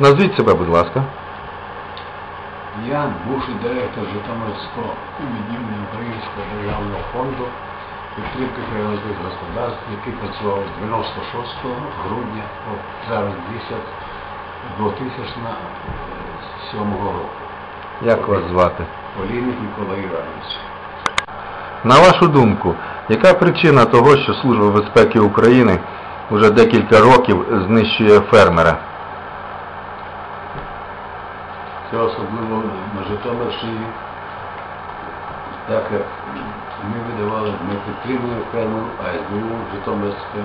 Назвіть себе, будь ласка. Я бувший директор Житомирського відділення Українського державного фонду підтримки природних господарств, який працював з 96 грудня по травень місяць 2007 року. Як вас звати? Олійник Микола Іванович. На вашу думку, яка причина того, що Служба безпеки України вже декілька років знищує фермера? Це особливо на Житомирщині. Так як ми видавали, ми підтримуємо ферму, а СБУ Житомирська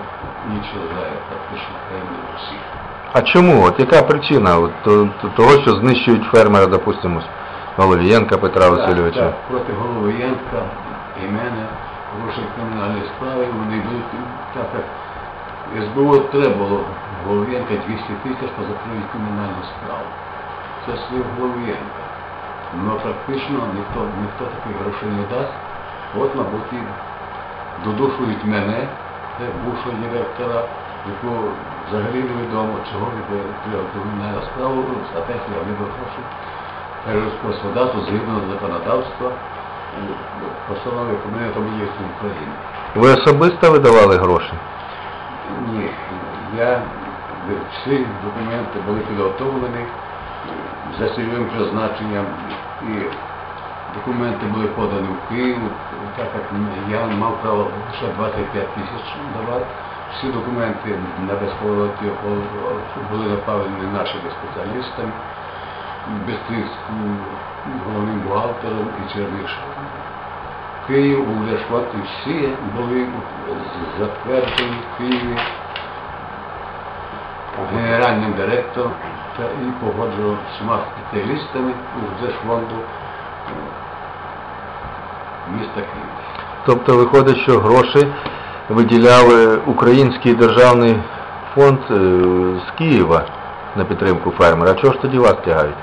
нічого знає, практично фермерів всіх. А чому? От яка причина от, того, що знищують фермера, допустимо, Головієнка Петра Васильовича? Так, так, проти Головоєнка і мене порушили кримінальні справи, вони йдуть так як СБУ треба було Головоєнка 200 тисяч позакриють кримінальну справу. Це слів Головоєнка. Ну практично ніхто, ніхто таких грошей не дасть. От, мабуть, і додушують мене, як бувшого директора, якого взагалі невідомо, чого відкрила кримінальну справу, а те, що я видав гроші фермерського господарства згідно законодавства е, постанови Кабінету міністрів України. Ви особисто видавали гроші? Ні, я всі документи були підготовлені е, за цільовим призначенням і документи були подані в Київ, так як я мав право лише 25 тисяч давати. Всі документи на безповоротні були направлені нашими спеціалістами. Бестрицьку, головним бухгалтером і Чернишевим. Київ, Уляшват і всі були затверджені в Києві генеральним директором та і погоджував всіма спеціалістами Уждешфонду міста Києва. Тобто виходить, що гроші виділяли Український державний фонд е, з Києва на підтримку фермера. А чого ж тоді вас тягають?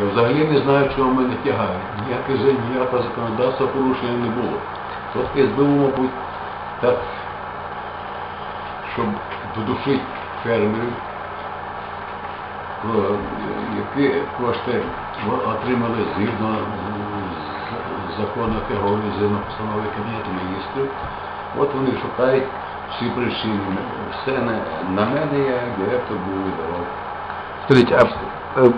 Я взагалі не знаю, чого мене тягає. Ніяке ніякого законодавства порушення не було. Тільки СБУ, мабуть, так, щоб додушити фермерів, які кошти отримали згідно з- закону ТГО, згідно постанови Кабінету міністрів. От вони шукають всі причини. Все на, мене я директор був віддавав. Скажіть, а е,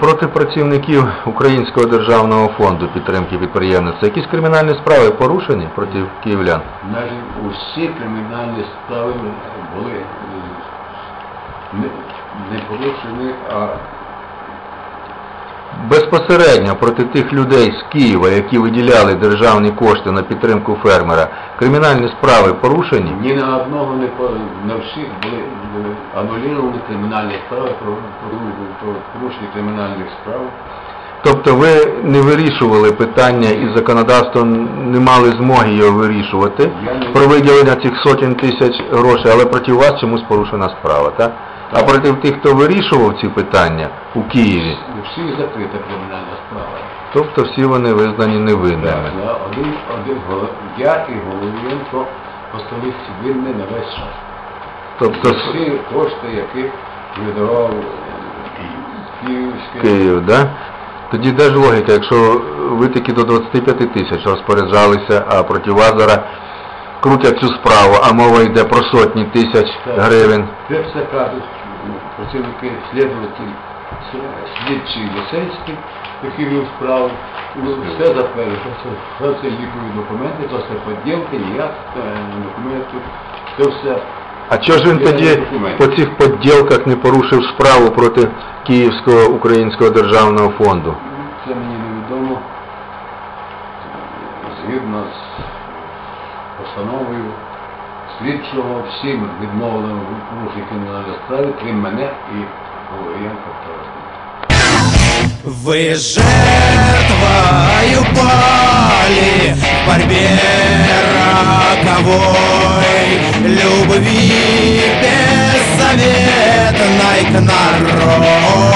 проти працівників Українського державного фонду підтримки підприємництва якісь кримінальні справи порушені проти київлян? Навіть усі кримінальні справи були е, не, не порушені, а Безпосередньо проти тих людей з Києва, які виділяли державні кошти на підтримку фермера, кримінальні справи порушені? ні на одного не по- на всіх були, були ануліровані кримінальні справи про, порушення кримінальних справ. Тобто ви не вирішували питання і законодавством не мали змоги його вирішувати не- про виділення цих сотень тисяч грошей, але проти вас чомусь порушена справа, так? А Так. проти тих, хто вирішував ці питання у Києві, У всіх закрита кримінальна справа. тобто всі вони визнані невинними. Я один, один, я і Головієнко осталися винні на весь час. Тобто Всі кошти, які видавав е, Київський Київ, да? Тоді де ж логіка, якщо ви таки до 25 тисяч розпоряджалися, а проти вас зараз крутять цю справу, а мова йде про сотні тисяч Так. гривень. Це все кажуть ну, працівники слідуватель, слідчі ліцейські, які вів справу. Ну, Все затверджено, це лікові документи, це все поділки, ніяк е, документів, це все. А чого ж він тоді по цих поділках не порушив справу проти Київського українського державного фонду? Це мені невідомо. Згідно з постановою слідчого всім відмовлено в порушенні кримінальної справи, крім мене і Головієнка Тараса. Вы жертвою пали в борьбе роковой Любви беззаветной к народу